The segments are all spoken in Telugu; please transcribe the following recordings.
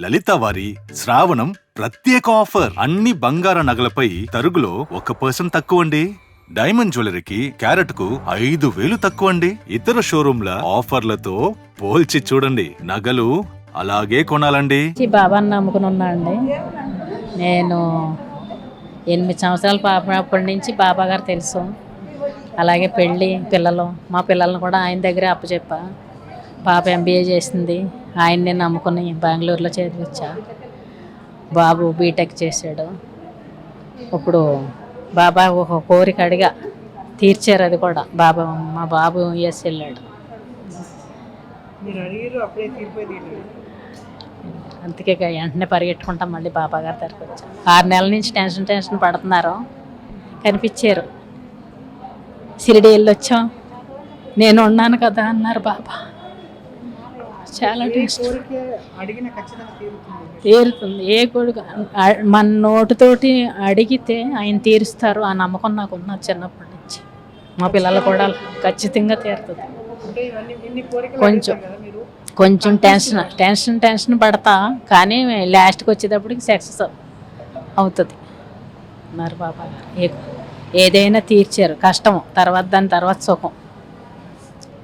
లలిత వారి శ్రావణం ప్రత్యేక ఆఫర్. అన్ని బంగార నగలపై తరుగులో ఒక పర్సెంట్ తక్కువండి. డైమండ్ జ్యువెలరీకి క్యారెట్కు ఐదు వేలు తక్కువ అండి ఇతర షోరూంల ఆఫర్లతో పోల్చి చూడండి. నగలు అలాగే కొనాలండి. ఈ బాబాని నమ్ముకుని ఉన్నా అండి. నేను ఎనిమిది సంవత్సరాల పాపప్పటి నుంచి బాబా గారు తెలుసు. అలాగే పెళ్ళి పిల్లలు మా పిల్లల్ని కూడా ఆయన దగ్గరే అప్పచెప్పా. పాప ఎంబీఏ చేసింది. ఆయన్ని నమ్ముకుని బెంగళూరులో చదివించా బాబు బీటెక్ చేశాడు. ఇప్పుడు బాబా ఒక కోరిక అడిగా. తీర్చారు అది కూడా. బాబా మా బాబు యుఎస్ వెళ్ళాడు. అందుకే వెంటనే పరిగెట్టుకుంటాం మళ్ళీ బాబా గారి దగ్గరికి వచ్చాం. ఆరు నెలల నుంచి టెన్షన్ టెన్షన్ పడుతున్నారు. కనిపించారు. సిరిడి వెళ్ళి వచ్చాం. నేను ఉన్నాను కదా అన్నారు బాబా. చాలా కోరిక తీరుతుంది. ఏ కొడుకు ఆ- మన నోటితోటి అడిగితే ఆయన తీరుస్తారు ఆ నమ్మకం నాకు ఉన్నది చిన్నప్పటి నుంచి. మా పిల్లలు కూడా ఖచ్చితంగా తీరుతుంది. కొంచెం. మీరు? కొంచెం టెన్షన్ టెన్షన్ టెన్షన్ పడతా కానీ లాస్ట్కి వచ్చేటప్పటికి సక్సెస్ అవుతుంది. అన్నారు బాబా గారు ఏ- ఏదైనా తీర్చారు. కష్టం తర్వాత దాని తర్వాత సుఖం.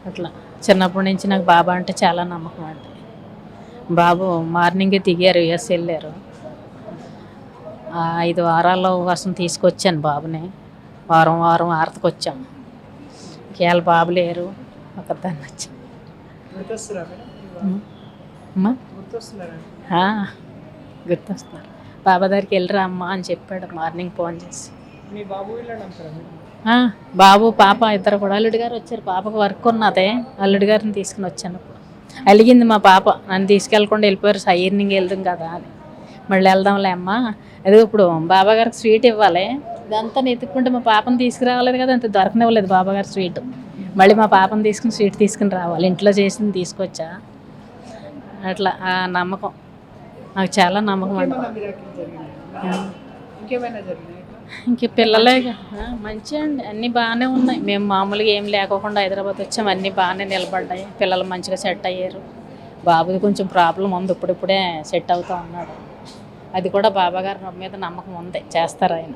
అట్లా. చిన్నప్పటి నుంచి నాకు బాబా అంటే చాలా నమ్మకం అండి. బాబు మార్నింగే దిగారు యుఎస్ వెళ్ళారు. ఐదు వారాల కోసం తీసుకొచ్చాను బాబుని. వారం వారం ఆరతకు వచ్చాం. కేవల బాబు లేరు ఒకదాన్ని వచ్చాను గుర్తొస్తున్నారు. బాబా దగ్గరికి వెళ్ళరా అమ్మా అని చెప్పాడు మార్నింగ్ ఫోన్ చేసి. బాబు పాప ఇద్దరు కూడా. అల్లుడి గారు వచ్చారు. పాపకు వర్క్ ఉన్నదే. అల్లుడి గారిని తీసుకుని వచ్చాను. అలిగింది మా పాప. నన్ను తీసుకెళ్ళకుండా వెళ్ళిపోయారు. ఈవినింగ్ వెళ్దాం కదా అని. మళ్ళీ వెళ్దాంలే అమ్మా. అదే ఇప్పుడు బాబా గారికి స్వీట్ ఇవ్వాలి. ఇదంతా నెత్తుకుంటే మా పాపను తీసుకురావలేదు కదా. అంత దొరకనివ్వలేదు బాబా గారు స్వీట్. మళ్ళీ మా పాపను తీసుకుని స్వీట్ తీసుకుని రావాలి. ఇంట్లో చేసింది తీసుకొచ్చా? అట్లా ఆ నమ్మకం. నాకు చాలా నమ్మకం అండి జరిగింది జరిగినాయి? ఇంక పిల్లలే మంచి మంచిగా అండి. అన్నీ బాగానే ఉన్నాయి. మేము మామూలుగా ఏం లేకోకుండా హైదరాబాద్ వచ్చాము అన్నీ బాగానే నిలబడ్డాయి. పిల్లలు మంచిగా సెట్ అయ్యారు. బాబుది కొంచెం ప్రాబ్లం ఉంది. ఇప్పుడిప్పుడే సెట్ అవుతా ఉన్నాడు. అది కూడా బాబాగారి మీద నమ్మకం ఉంది. చేస్తారు ఆయన.